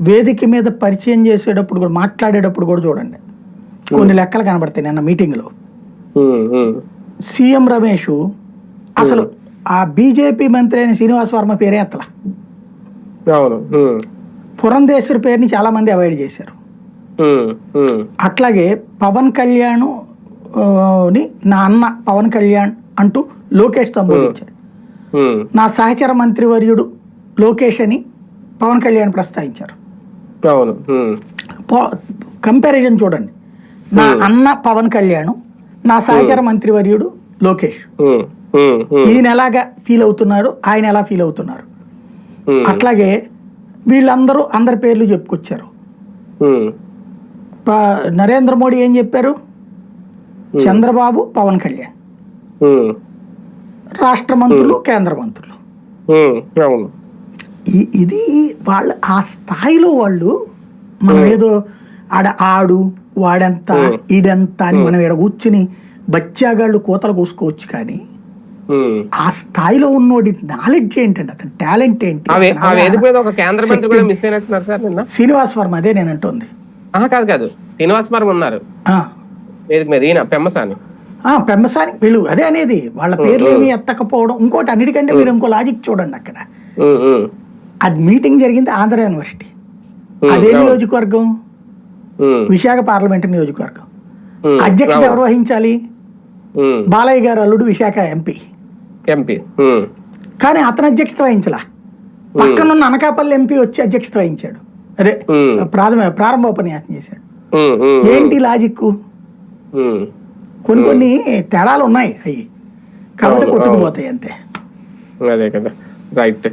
వేదిక మీద పరిచయం చేసేటప్పుడు కూడా మాట్లాడేటప్పుడు కూడా చూడండి. కొన్ని లెక్కలు కనబడతాయి నిన్న మీటింగ్లో. సీఎం రమేష్ అసలు ఆ బీజేపీ మంత్రి అయిన శ్రీనివాస్ వర్మ పేరే ఉమ్, పురంధేశ్వరి పేరుని చాలా మంది అవాయిడ్ చేశారు. అట్లాగే పవన్ కళ్యాణ్ని నా అన్న పవన్ కళ్యాణ్ అంటూ లోకేష్ సంబోధించాడు నా సహచర మంత్రివర్యుడు లోకేష్ అని పవన్ కళ్యాణ్ ప్రస్తావించారు. అవును. కంపారిజన్ చూడండి. నా అన్న పవన్ కళ్యాణ్ నా సహచర మంత్రివర్యుడు లోకేష్. ఈయన ఎలాగా ఫీల్ అవుతున్నాడు ఆయన ఎలా ఫీల్ అవుతున్నారు? అట్లాగే వీళ్ళందరూ అందరి పేర్లు చెప్పుకొచ్చారు. నరేంద్ర మోడీ ఏం చెప్పారు? చంద్రబాబు పవన్ కళ్యాణ్. రాష్ట్ర మంత్రులు కేంద్ర మంత్రులు. ఇది వాళ్ళు ఆ స్థాయిలో వాళ్ళు మనం ఏదో ఆడ ఆడు వాడెంత ఈడెంత అని మనం ఇక్కడ కూర్చుని బచ్చాగాళ్ళు కూతలు కూసుకోవచ్చు కానీ. ఆ స్థాయిలో ఉన్నోడి నాలెడ్జ్ ఏంటండి? అతని టాలెంట్ ఏంటి? శ్రీనివాస్ వర్మ అదే నేను అంటుంది. కాదు కాదు. శ్రీనివాస్ వర్మ ఉన్నారు. ఆ, వేదిక మీద ఈయన పెమ్మసాని. ఆ, పెమ్మసాని వీళ్ళు అదే అనేది. వాళ్ళ పేర్లు ఏమి ఎత్తకపోవడం ఇంకోటి అన్నిటికంటే మీరు ఇంకో లాజిక్ చూడండి అక్కడ. అది మీటింగ్ జరిగింది ఆంధ్ర యూనివర్సిటీ. అదే. నియోజకవర్గం? విశాఖ పార్లమెంట్ నియోజకవర్గం. అధ్యక్షత. ఎవరు వహించాలి? బాలయ్య గారు అల్లుడు విశాఖ ఎంపీ. ఎంపీ. కానీ అతను అధ్యక్షత వహించలా. పక్కనున్న అనకాపల్లి ఎంపీ వచ్చి అధ్యక్షత వహించాడు. అదే ప్రాథమిక ప్రారంభోపన్యాసం చేశాడు. ఉమ్, ఉమ్, ఏంటి లాజిక్? కొన్ని కొన్ని తేడాలు ఉన్నాయి అవి కాకపోతే కొట్టుకుపోతాయి అంతే. అదే కదా. రైట్.